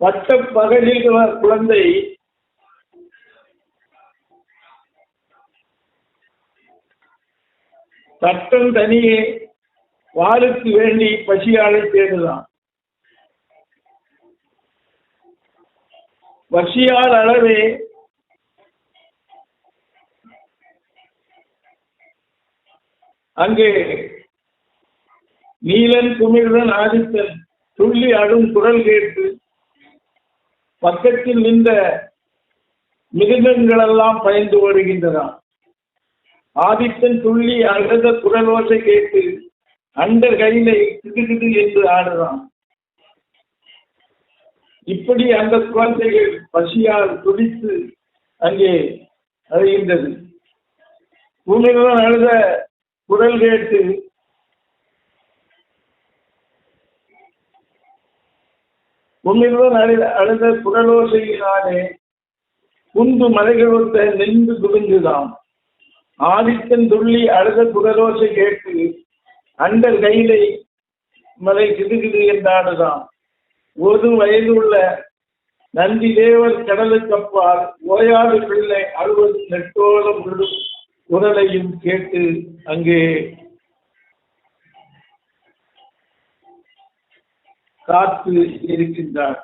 பட்ட பகலில் குழந்தை. சட்டம் தனியே வாளுக்கு வேண்டி பசியாளை தேடுதான். பசியால் அளவே அங்கே நீலன் குமிழ்தன் ஆதித்தன் துள்ளி அடும் குரல் கேட்டு பக்கத்தில் நின்ற மிருகங்களெல்லாம் பயந்து ஓடுகின்றன. ஆதித்தன் துள்ளி அழுத குரல் ஓசை கேட்டு அண்டர் கையில கிடு என்று ஆடுறான். இப்படி அந்த குழந்தைகள் பசியால் துடித்து அங்கே அழுகின்றது. பூமியில்தான் அழுத குரல் கேட்டு பூமியில்தான் அழுத அழுத குரலோசையினாலே குந்து மலைகளொத்த நின்று குவிந்துதான் ஆதித்தன் துள்ளி அழுத குரலோசை கேட்டு அண்டர் கையிலை மலை கிடுகிடு என்றாடுதான் ஒரு வயது உள்ள நந்தி தேவர் கடலுக்கு அப்பால் ஓயாத பிள்ளை அழுவது நெட்டோளம் விழும் குரலையும் கேட்டு அங்கே saat gerisinde